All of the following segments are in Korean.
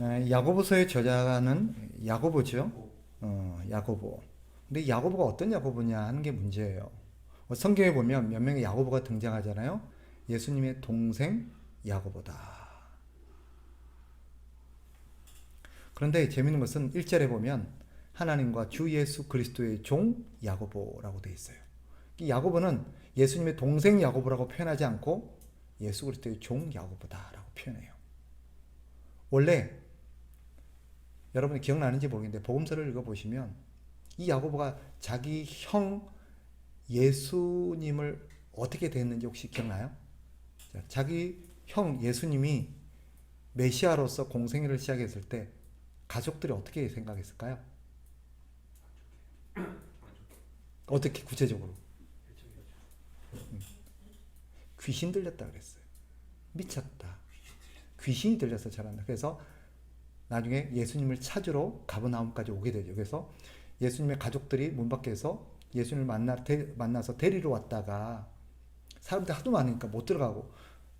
에, 야고보서의 저자는 야고보죠. 어, 야고보. 근데 야고보가 어떤 야고보냐 하는 게 문제예요. 어, 성경에 보면 몇 명의 야고보가 등장하잖아요. 예수님의 동생 야고보다. 그런데 재밌는 것은 1절에 보면 하나님과 주 예수 그리스도의 종 야고보라고 되어 있어요. 이 야고보는 예수님의 동생 야고보라고 표현하지 않고 예수 그리스도의 종 야고보다라고 표현해요. 원래 여러분이 기억나는지 모르겠는데 복음서를 읽어보시면 이 야고보가 자기 형 예수님을 어떻게 됐는지 혹시 기억나요? 자, 자기 형 예수님이 메시아로서 공생애를 시작했을 때 가족들이 어떻게 생각했을까요? 어떻게 구체적으로? 음. 귀신 들렸다 그랬어요. 미쳤다. 귀신이 들려서 자란다. 그래서 나중에 예수님을 찾으러 가버나움까지 오게 되죠. 그래서 예수님의 가족들이 문 밖에서 예수님을 만나, 데, 만나서 데리러 왔다가 사람들 하도 많으니까 못 들어가고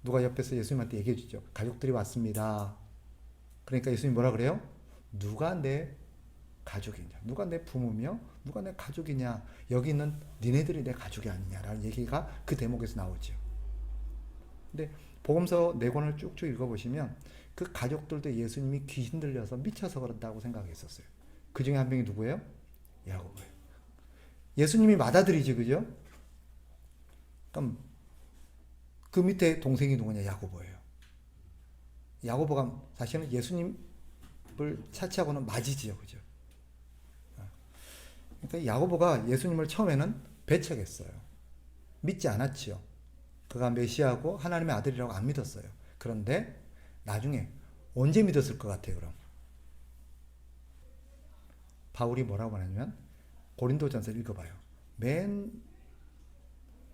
누가 옆에서 예수님한테 얘기해 주죠. 가족들이 왔습니다. 그러니까 예수님이 뭐라 그래요? 누가 내 가족이냐? 누가 내 부모며? 누가 내 가족이냐? 여기 있는 니네들이 내 가족이 아니냐라는 얘기가 그 대목에서 나오죠. 근데 복음서 네 권을 쭉쭉 읽어보시면 그 가족들도 예수님이 귀신 들려서 미쳐서 그런다고 생각했었어요. 그 중에 한 명이 누구예요? 야고보예요. 예수님이 맏아들이지, 그죠? 그럼 그 밑에 동생이 누구냐? 야고보예요. 야고보가 사실은 예수님을 차치하고는 맞이지요, 그죠? 그러니까 야고보가 예수님을 처음에는 배척했어요. 믿지 않았지요. 그가 메시아고 하나님의 아들이라고 안 믿었어요. 그런데 나중에 언제 믿었을 것 같아요, 그럼? 바울이 뭐라고 말하냐면 고린도전서 읽어봐요. 맨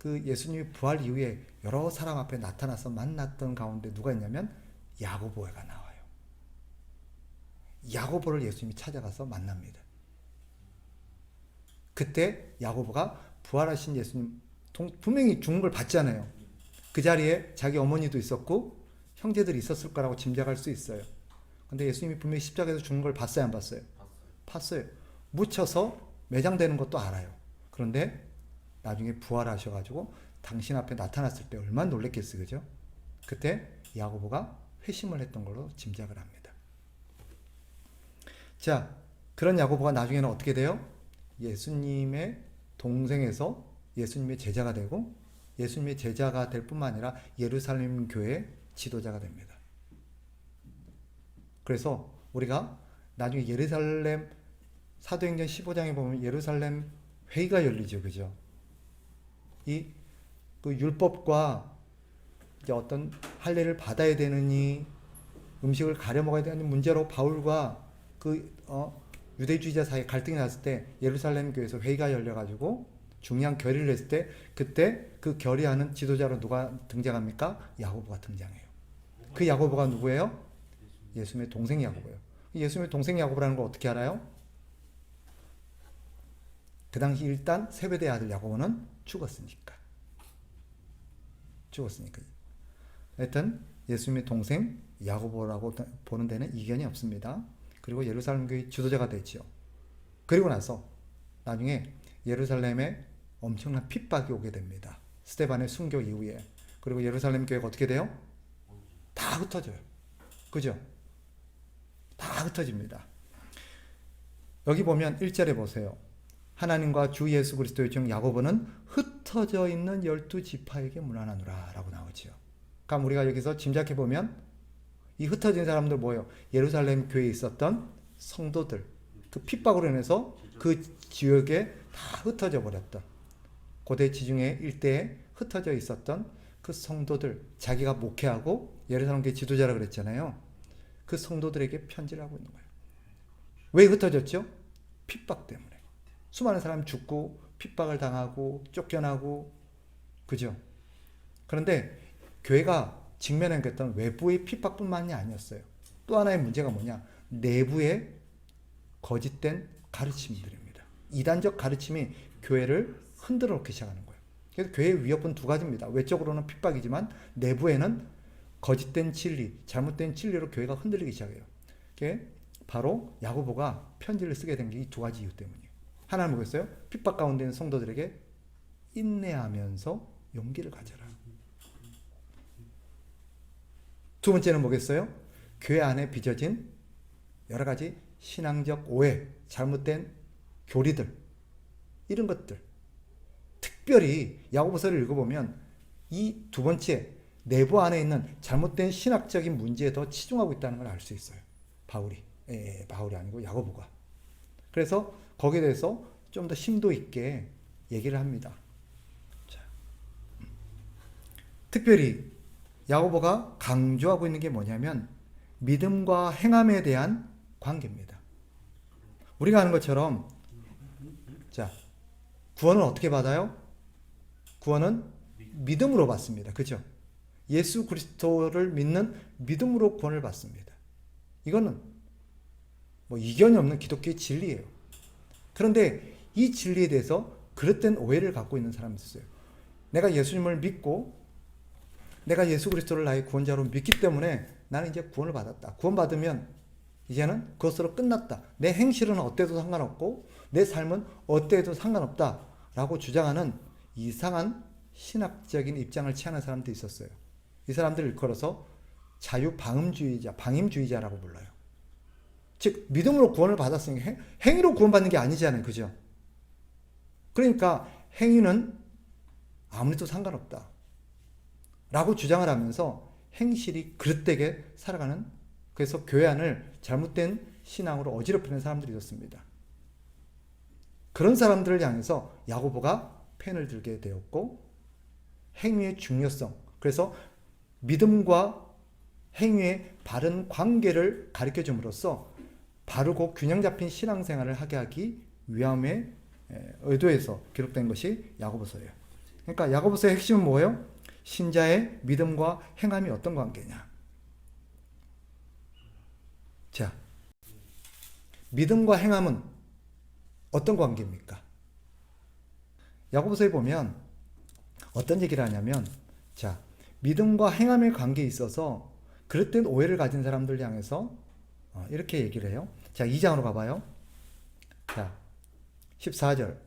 그 예수님이 부활 이후에 여러 사람 앞에 나타나서 만났던 가운데 누가 있냐면 야고보가 나와요. 야고보를 예수님이 찾아가서 만납니다. 그때 야고보가 부활하신 예수님 분명히 죽은 걸 봤잖아요. 그 자리에 자기 어머니도 있었고 형제들이 있었을 거라고 짐작할 수 있어요. 근데 예수님이 분명히 십자가에서 죽는 걸 봤어요, 안 봤어요? 봤어요. 묻혀서 매장되는 것도 알아요. 그런데 나중에 부활하셔가지고 당신 앞에 나타났을 때 얼마나 놀랬겠어요, 그죠? 그때 야고보가 회심을 했던 걸로 짐작을 합니다. 자, 그런 야고보가 나중에는 어떻게 돼요? 예수님의 동생에서 예수님의 제자가 되고 예수님의 제자가 될 뿐만 아니라 예루살렘 교회 지도자가 됩니다. 그래서 우리가 나중에 예루살렘 사도행전 15장에 보면 예루살렘 회의가 열리죠. 그죠? 이 그 율법과 이제 어떤 할례를 받아야 되느니 음식을 가려 먹어야 되는 문제로 바울과 그 어, 유대주의자 사이에 갈등이 났을 때 예루살렘 교회에서 회의가 열려 가지고 중요한 결의를 했을 때 그때 그 결의하는 지도자로 누가 등장합니까? 야고보가 등장해요. 그 야고보가 누구예요? 예수님의 동생 야고보예요. 예수님의 동생 야고보라는 걸 어떻게 알아요? 그 당시 일단 세베대 아들 야고보는 죽었으니까. 죽었으니까. 하여튼 예수님의 동생 야고보라고 보는 데는 이견이 없습니다. 그리고 예루살렘 교회 지도자가 되지요. 그리고 나서 나중에 예루살렘에 엄청난 핍박이 오게 됩니다. 스테반의 순교 이후에. 그리고 예루살렘 교회가 어떻게 돼요? 다 흩어져요. 그죠? 다 흩어집니다. 여기 보면 1절에 보세요. 하나님과 주 예수 그리스도의 종 야고보는 흩어져 있는 열두 지파에게 문안하노라 라고 나오지요. 그럼 우리가 여기서 짐작해 보면 이 흩어진 사람들 뭐예요? 예루살렘 교회에 있었던 성도들 그 핍박으로 인해서 그 지역에 다 흩어져 버렸던 고대 지중해 일대에 흩어져 있었던 그 성도들 자기가 목회하고 예루살렘 교회 지도자라 그랬잖아요. 그 성도들에게 편지를 하고 있는 거예요. 왜 흩어졌죠? 핍박 때문에. 수많은 사람 죽고 핍박을 당하고 쫓겨나고 그죠? 그런데 교회가 직면한 어떤 외부의 핍박뿐만이 아니었어요. 또 하나의 문제가 뭐냐? 내부의 거짓된 가르침들입니다. 이단적 가르침이 교회를 흔들어 놓기 시작하는 거예요. 그래서 교회의 위협은 두 가지입니다. 외적으로는 핍박이지만 내부에는 거짓된 진리, 잘못된 진리로 교회가 흔들리기 시작해요. 그게 바로 야고보가 편지를 쓰게 된 게 이 두 가지 이유 때문이에요. 하나는 뭐겠어요? 핍박 가운데 있는 성도들에게 인내하면서 용기를 가져라. 두 번째는 뭐겠어요? 교회 안에 빚어진 여러 가지 신앙적 오해, 잘못된 교리들, 이런 것들. 특별히 야고보서를 읽어보면 이 두 번째 내부 안에 있는 잘못된 신학적인 문제에 더 치중하고 있다는 걸 알 수 있어요. 바울이. 예, 바울이 아니고 야고보가. 그래서 거기에 대해서 좀 더 심도 있게 얘기를 합니다. 자. 특별히 야고보가 강조하고 있는 게 뭐냐면 믿음과 행함에 대한 관계입니다. 우리가 아는 것처럼 자 구원은 어떻게 받아요? 구원은 믿음으로 받습니다. 그죠? 예수 그리스도를 믿는 믿음으로 구원을 받습니다. 이거는 뭐 이견이 없는 기독교의 진리예요. 그런데 이 진리에 대해서 그릇된 오해를 갖고 있는 사람이 있어요. 내가 예수님을 믿고 내가 예수 그리스도를 나의 구원자로 믿기 때문에 나는 이제 구원을 받았다. 구원받으면 이제는 그것으로 끝났다. 내 행실은 어때도 상관없고 내 삶은 어때도 상관없다. 라고 주장하는 이상한 신학적인 입장을 취하는 사람도 있었어요. 이 사람들을 일컬어서 자유방임주의자, 방임주의자라고 불러요. 즉 믿음으로 구원을 받았으니까 행, 행위로 구원받는 게 아니잖아요. 그죠? 그러니까 행위는 아무래도 상관없다. 라고 주장을 하면서 행실이 그릇되게 살아가는 그래서 교회 안을 잘못된 신앙으로 어지럽히는 사람들이 있었습니다. 그런 사람들을 향해서 야고보가 펜을 들게 되었고 행위의 중요성 그래서 믿음과 행위의 바른 관계를 가르쳐 줌으로써 바르고 균형 잡힌 신앙생활을 하게 하기 위함의 의도에서 기록된 것이 야고보서예요. 그러니까 야고보서의 핵심은 뭐예요? 신자의 믿음과 행함이 어떤 관계냐? 자, 믿음과 행함은 어떤 관계입니까? 야고보서에 보면 어떤 얘기를 하냐면, 자, 믿음과 행함의 관계에 있어서 그릇된 오해를 가진 사람들 향해서 어, 이렇게 얘기를 해요. 자, 2장으로 가봐요. 자, 14절.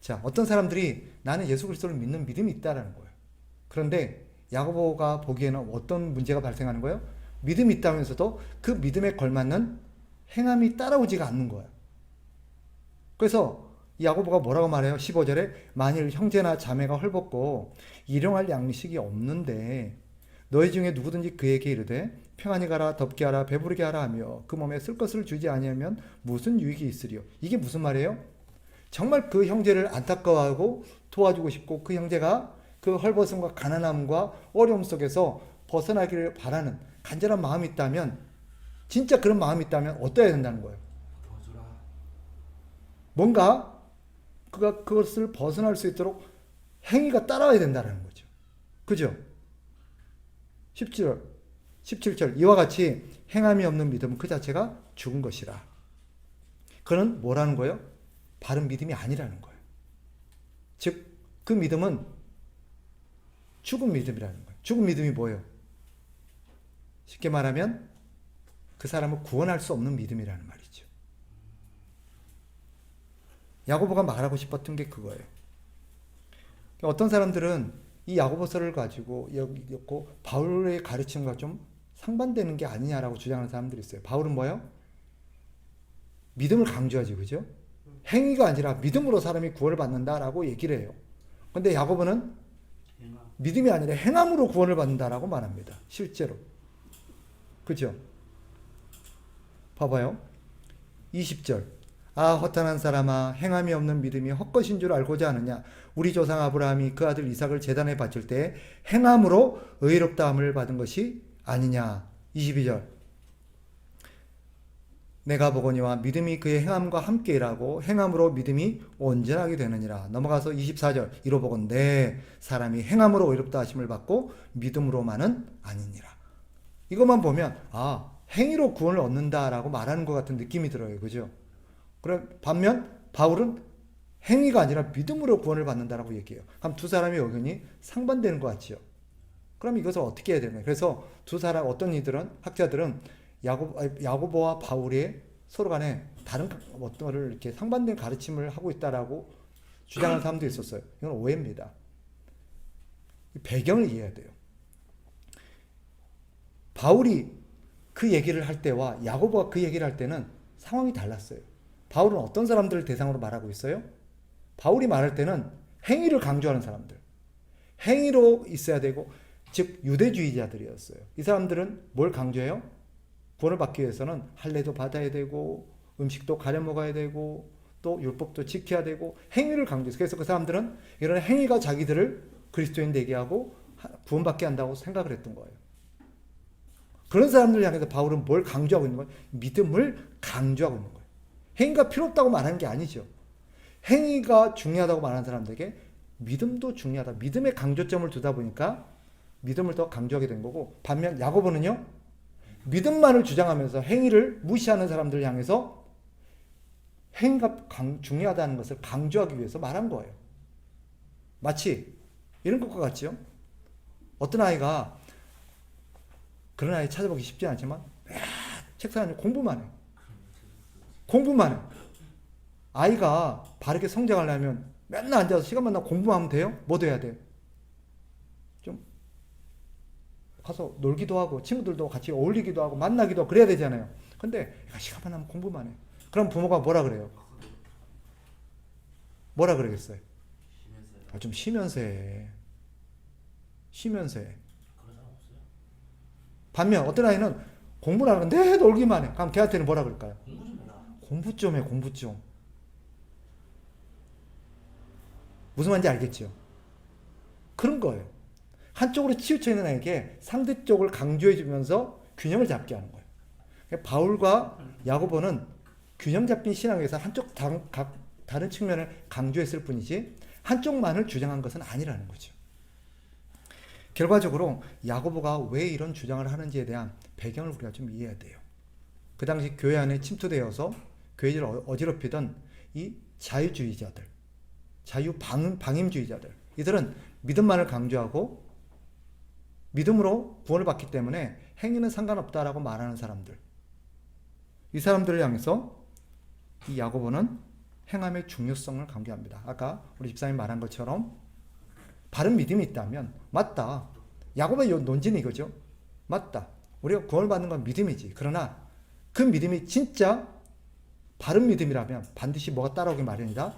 자, 어떤 사람들이 나는 예수 그리스도를 믿는 믿음이 있다라는 거예요. 그런데 야고보가 보기에는 어떤 문제가 발생하는 거예요? 믿음이 있다면서도 그 믿음에 걸맞는 행함이 따라오지가 않는 거예요. 그래서 야고보가 뭐라고 말해요? 15절에 만일 형제나 자매가 헐벗고 일용할 양식이 없는데 너희 중에 누구든지 그에게 이르되 평안히 가라 덥게 하라 배부르게 하라 하며 그 몸에 쓸 것을 주지 아니하면 무슨 유익이 있으리요? 이게 무슨 말이에요? 정말 그 형제를 안타까워하고 도와주고 싶고 그 형제가 그 헐벗음과 가난함과 어려움 속에서 벗어나기를 바라는 간절한 마음이 있다면 진짜 그런 마음이 있다면 어떠해야 된다는 거예요. 뭔가 그가 그것을 벗어날 수 있도록 행위가 따라와야 된다는 거죠. 그죠? 17절, 17절 이와 같이 행함이 없는 믿음은 그 자체가 죽은 것이라. 그는 뭐라는 거예요? 바른 믿음이 아니라는 거예요. 즉, 그 믿음은 죽은 믿음이라는 거예요. 죽은 믿음이 뭐예요? 쉽게 말하면 그 사람을 구원할 수 없는 믿음이라는 말이죠. 야고보가 말하고 싶었던 게 그거예요. 어떤 사람들은 이 야고보서를 가지고 있고 바울의 가르침과 좀 상반되는 게 아니냐라고 주장하는 사람들이 있어요. 바울은 뭐요? 믿음을 강조하지, 그죠? 행위가 아니라 믿음으로 사람이 구원을 받는다라고 얘기를 해요. 근데 야고보는. 믿음이 아니라 행함으로 구원을 받는다라고 말합니다. 실제로. 그죠? 봐봐요. 20절. 아 허탄한 사람아 행함이 없는 믿음이 헛것인 줄 알고자 하느냐? 우리 조상 아브라함이 그 아들 이삭을 제단에 바칠 때 행함으로 의롭다함을 받은 것이 아니냐? 22절. 내가 보거니와 믿음이 그의 행함과 함께 일하고 행함으로 믿음이 온전하게 되느니라. 넘어가서 24절. 이로 보건대 사람이 행함으로 의롭다 하심을 받고 믿음으로만은 아니니라. 이것만 보면 아 행위로 구원을 얻는다라고 말하는 것 같은 느낌이 들어요. 그죠 그럼 반면 바울은 행위가 아니라 믿음으로 구원을 받는다라고 얘기해요. 그럼 두 사람의 의견이 상반되는 것 같지요. 그럼 이것을 어떻게 해야 되나? 그래서 두 사람 어떤 이들은 학자들은 야고 야고보와 바울이 서로 간에 다른 어떤 거를 이렇게 상반된 가르침을 하고 있다라고 주장하는 사람도 있었어요. 이건 오해입니다. 이 배경을 이해해야 돼요. 바울이 그 얘기를 할 때와 야고보가 그 얘기를 할 때는 상황이 달랐어요. 바울은 어떤 사람들을 대상으로 말하고 있어요? 바울이 말할 때는 행위를 강조하는 사람들. 행위로 있어야 되고, 즉, 유대주의자들이었어요. 이 사람들은 뭘 강조해요? 구원을 받기 위해서는 할례도 받아야 되고, 음식도 가려 먹어야 되고, 또 율법도 지켜야 되고, 행위를 강조해서. 그래서 그 사람들은 이런 행위가 자기들을 그리스도인 되게 하고, 구원받게 한다고 생각을 했던 거예요. 그런 사람들 향해서 바울은 뭘 강조하고 있는 거예요? 믿음을 강조하고 있는 거예요. 행위가 필요 없다고 말하는 게 아니죠. 행위가 중요하다고 말하는 사람들에게 믿음도 중요하다. 믿음의 강조점을 두다 보니까 믿음을 더 강조하게 된 거고 반면 야고보는요. 믿음만을 주장하면서 행위를 무시하는 사람들을 향해서 행위가 강, 중요하다는 것을 강조하기 위해서 말한 거예요. 마치 이런 것과 같죠. 어떤 아이가 그런 아이 찾아보기 쉽지 않지만 야, 책상에 공부만 해. 공부만 해. 아이가 바르게 성장하려면 맨날 앉아서 시간만 나 공부하면 돼요? 뭐도 해야 돼요? 좀 가서 놀기도 하고 친구들도 같이 어울리기도 하고 만나기도 하고 그래야 되잖아요. 근데 시간만 나면 공부만 해. 그럼 부모가 뭐라 그래요? 뭐라 그러겠어요? 아, 좀 쉬면서 해. 쉬면서 해. 반면 어떤 아이는 공부를 하는데 놀기만 해. 그럼 걔한테는 뭐라 그럴까요? 공부 좀 해, 공부 좀. 무슨 말인지 알겠죠? 그런 거예요. 한쪽으로 치우쳐 있는 아이에게 상대 쪽을 강조해 주면서 균형을 잡게 하는 거예요. 그러니까 바울과 야고보는 균형 잡힌 신앙에서 한쪽 다, 각 다른 측면을 강조했을 뿐이지 한쪽만을 주장한 것은 아니라는 거죠. 결과적으로 야고보가 왜 이런 주장을 하는지에 대한 배경을 우리가 좀 이해해야 돼요. 그 당시 교회 안에 침투되어서 교회를 어- 어지럽히던 이 자유주의자들, 자유 방, 방임주의자들, 이들은 믿음만을 강조하고 믿음으로 구원을 받기 때문에 행위는 상관없다라고 말하는 사람들. 이 사람들을 향해서 이 야고보는 행함의 중요성을 강조합니다. 아까 우리 집사님 말한 것처럼 바른 믿음이 있다면 맞다. 요 논지는 이거죠. 맞다. 우리가 구원을 받는 건 믿음이지. 그러나 그 믿음이 진짜 바른 믿음이라면 반드시 뭐가 따라오기 마련이다?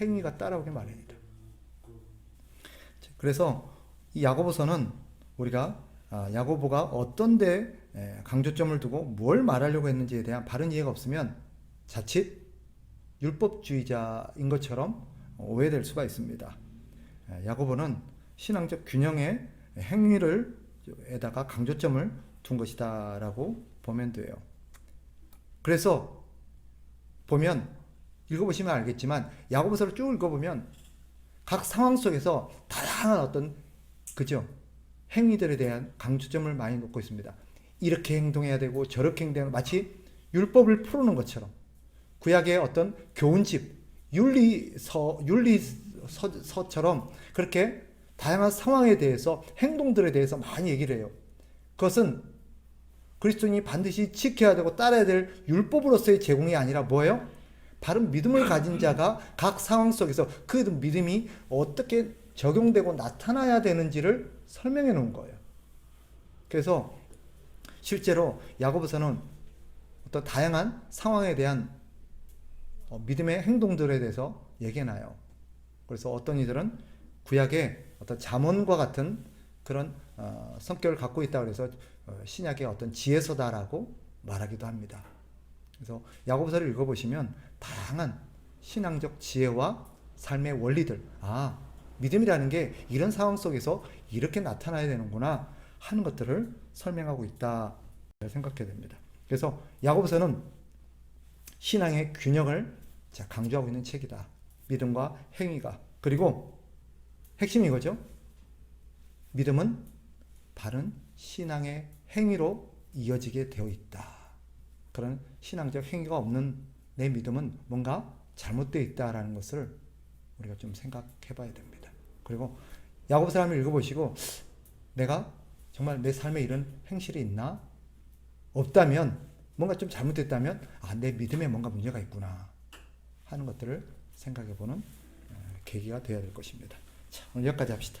행위가 따라오기 마련이다. 그래서 이 야고보서는 우리가 아, 야고보가 어떤데 에, 강조점을 두고 뭘 말하려고 했는지에 대한 바른 이해가 없으면 자칫 율법주의자인 것처럼 오해될 수가 있습니다. 에, 야고보는 신앙적 균형의 행위를 에다가 강조점을 둔 것이다라고 보면 돼요. 그래서 보면 읽어보시면 알겠지만 야고보서를 쭉 읽어보면 각 상황 속에서 다양한 어떤 그죠 행위들에 대한 강조점을 많이 놓고 있습니다. 이렇게 행동해야 되고 저렇게 행동해야 마치 율법을 풀어놓은 것처럼 구약의 어떤 교훈집 윤리서 윤리서처럼 그렇게 다양한 상황에 대해서 행동들에 대해서 많이 얘기를 해요. 그것은 그리스도인이 반드시 지켜야 되고 따라야 될 율법으로서의 제공이 아니라 뭐예요? 바른 믿음을 가진 자가 각 상황 속에서 그 믿음이 어떻게 적용되고 나타나야 되는지를 설명해 놓은 거예요. 그래서 실제로 야고보서는 어떤 다양한 상황에 대한 어, 믿음의 행동들에 대해서 얘기해 놔요. 그래서 어떤 이들은 구약의 어떤 잠언과 같은 그런 어, 성격을 갖고 있다 그래서 어, 신약의 어떤 지혜서다라고 말하기도 합니다. 그래서 야고보서를 읽어보시면 다양한 신앙적 지혜와 삶의 원리들, 아 믿음이라는 게 이런 상황 속에서 이렇게 나타나야 되는구나 하는 것들을 설명하고 있다 생각해 됩니다. 그래서 야고보서는 신앙의 균형을 자, 강조하고 있는 책이다. 믿음과 행위가 그리고 핵심이 이거죠. 믿음은 바른 신앙의 행위로 이어지게 되어 있다. 그런 신앙적 행위가 없는 내 믿음은 뭔가 잘못되어 있다라는 것을 우리가 좀 생각해 봐야 됩니다. 그리고 야고보서 한번 읽어보시고 내가 정말 내 삶에 이런 행실이 있나? 없다면 뭔가 좀 잘못됐다면 아, 내 믿음에 뭔가 문제가 있구나 하는 것들을 생각해 보는 어, 계기가 되어야 될 것입니다. 자, 오늘 여기까지 합시다.